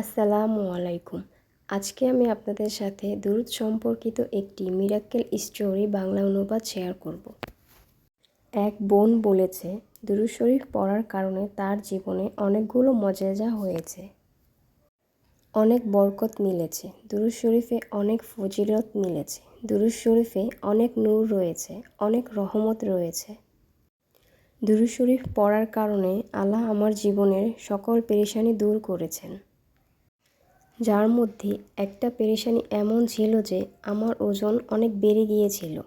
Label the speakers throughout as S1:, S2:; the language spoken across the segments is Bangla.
S1: আসসালামু আলাইকুম। আজকে আমি আপনাদের সাথে দুরুদ সম্পর্কিত একটি মিরাক্কেল স্টোরি বাংলা অনুবাদ শেয়ার করব। এক বোন বলেছে, দুরুদ শরীফ পড়ার কারণে তার জীবনে অনেকগুলো মজাজা হয়েছে। অনেক বরকত মিলেছে। দুরুদ শরীফে অনেক ফজিলত মিলেছে। দুরুদ শরীফে অনেক নূর রয়েছে, অনেক রহমত রয়েছে। দুরুদ শরীফ পড়ার কারণে আল্লাহ আমার জীবনের সকল পেরেশানি দূর করেছেন। যার মধ্যে একটা পেরেশানি এমন ছিল যে আমার ওজন অনেক বেড়ে গিয়েছিল।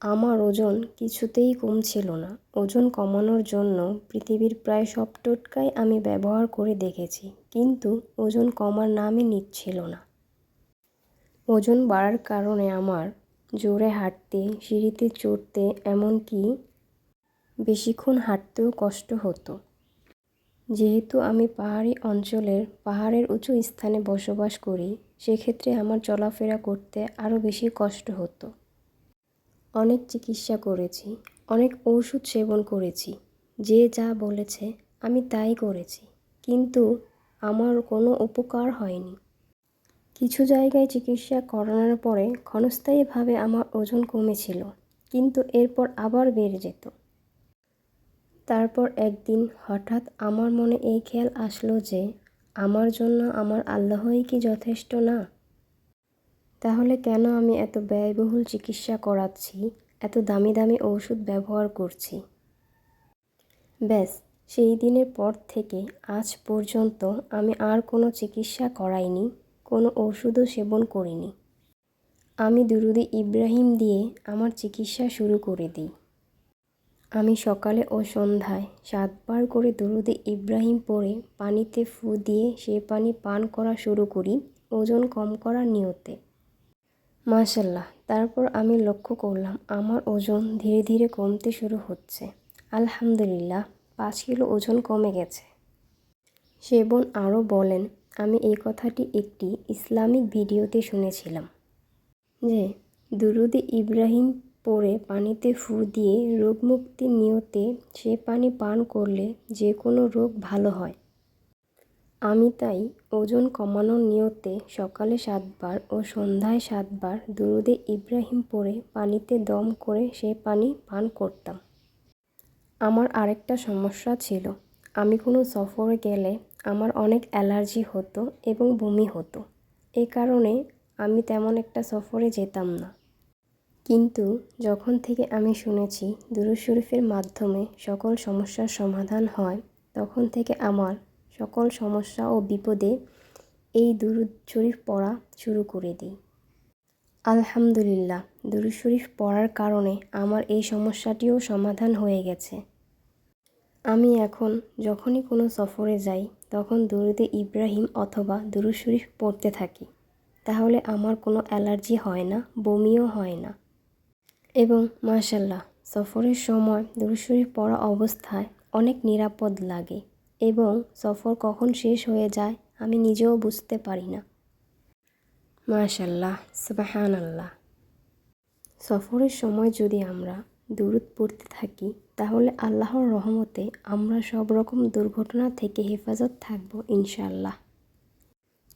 S1: আমার ওজন কিছুতেই কমছিল না। ওজন কমানোর জন্য পৃথিবীর প্রায় সব টোটকাই আমি ব্যবহার করে দেখেছি, কিন্তু ওজন কমার নামই নিচ্ছিল না। ওজন বাড়ার কারণে আমার জোরে হাঁটতে, সিঁড়িতে চড়তে, এমনকি বেশিক্ষণ হাঁটতেও কষ্ট হতো। যেহেতু আমি পাহাড়ি অঞ্চলের পাহাড়ের উঁচু স্থানে বসবাস করি, সেক্ষেত্রে আমার চলাফেরা করতে আরও বেশি কষ্ট হতো। অনেক চিকিৎসা করেছি, অনেক ওষুধ সেবন করেছি, যে যা বলেছে আমি তাই করেছি, কিন্তু আমার কোনো উপকার হয়নি। কিছু জায়গায় চিকিৎসা করানোর পরে ক্ষণস্থায়ীভাবে আমার ওজন কমেছিল, কিন্তু এরপর আবার বেড়ে যেত। তারপর একদিন হঠাৎ আমার মনে এই খেয়াল আসলো যে, আমার জন্য আমার আল্লাহই কি যথেষ্ট না? তাহলে কেন আমি এত ব্যয়বহুল চিকিৎসা করাচ্ছি, এত দামি দামি ওষুধ ব্যবহার করছি? ব্যাস, সেই দিনের পর থেকে আজ পর্যন্ত আমি আর কোনো চিকিৎসা করাইনি, কোনো ওষুধও সেবন করিনি। আমি দুরুদি ইব্রাহিম দিয়ে আমার চিকিৎসা শুরু করে দিই। আমি সকালে ও সন্ধ্যায় সাতবার করে দরুদে ইব্রাহিম পড়ে পানিতে ফু দিয়ে সে পানি পান করা শুরু করি, ওজন কম করার নিয়তে। মাশাল্লাহ, তারপর আমি লক্ষ্য করলাম আমার ওজন ধীরে ধীরে কমতে শুরু হচ্ছে। আলহামদুলিল্লাহ, পাঁচ কিলো ওজন কমে গেছে। সে বোন আরও বলেন, আমি এই কথাটি একটি ইসলামিক ভিডিওতে শুনেছিলাম। যে, দুরুদে ইব্রাহিম পরে পানিতে ফু দিয়ে রোগমুক্তির নিয়তে সে পানি পান করলে যে কোনো রোগ ভালো হয়। আমি তাই ওজন কমানোর নিয়তে সকালে সাতবার ও সন্ধ্যায় সাতবার দুরুদে ইব্রাহিম পরে পানিতে দম করে সে পানি পান করতাম। আমার আরেকটা সমস্যা ছিল। আমি কোনো সফরে গেলে আমার অনেক অ্যালার্জি হতো এবং বমি হতো। এ কারণে আমি তেমন একটা সফরে যেতাম না। কিন্তু যখন থেকে আমি শুনেছি দুরুদ শরীফের মাধ্যমে সকল সমস্যার সমাধান হয়, তখন থেকে আমার সকল সমস্যা ও বিপদে এই দুরুদ শরীফ পড়া শুরু করে দিই। আলহামদুলিল্লাহ, দুরুদ শরীফ পড়ার কারণে আমার এই সমস্যাটিও সমাধান হয়ে গেছে। আমি এখন যখনই কোনো সফরে যাই, তখন দুরুদে ইব্রাহিম অথবা দুরুদ শরীফ পড়তে থাকি। তাহলে আমার কোনো অ্যালার্জি হয় না, বমিও হয় না। এবং মাশাল্লাহ সফরের সময় দুরুশরীফ পড়া অবস্থায় অনেক নিরাপদ লাগে এবং সফর কখন শেষ হয়ে যায় আমি নিজেও বুঝতে পারি না। মাশাল্লাহ সুবাহান আল্লাহ সফরের সময় যদি আমরা দূরত পড়তে থাকি, তাহলে আল্লাহর রহমতে আমরা সব রকম দুর্ঘটনা থেকে হেফাজত থাকব ইনশাল্লাহ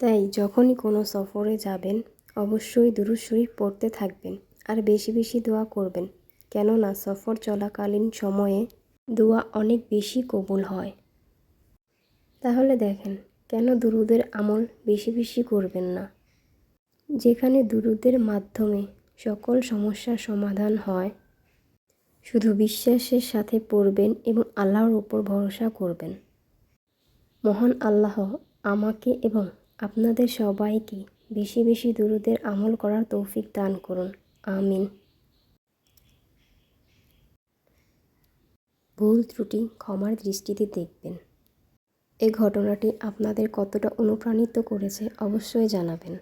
S1: তাই যখনই কোনো সফরে যাবেন, অবশ্যই দুরুদ শরীফ পড়তে থাকবেন। আর বেশি বেশি দোয়া করবেন। কেননা সফর চলাকালীন সময়ে দোয়া অনেক বেশি কবুল হয়। তাহলে দেখেন, কেন দুরুদের আমল বেশি বেশি করবেন না? যেখানে দুরুদের মাধ্যমে সকল সমস্যার সমাধান হয়, শুধু বিশ্বাসের সাথে পড়বেন এবং আল্লাহর উপর ভরসা করবেন। মহান আল্লাহ আমাকে এবং আপনাদের সবাইকে বেশি বেশি দুরুদের আমল করার তৌফিক দান করুন। আমিন। ভুল ত্রুটি ক্ষমার দৃষ্টিতে দেখবেন। এই ঘটনাটি আপনাদের কতটা অনুপ্রাণিত করেছে অবশ্যই জানাবেন।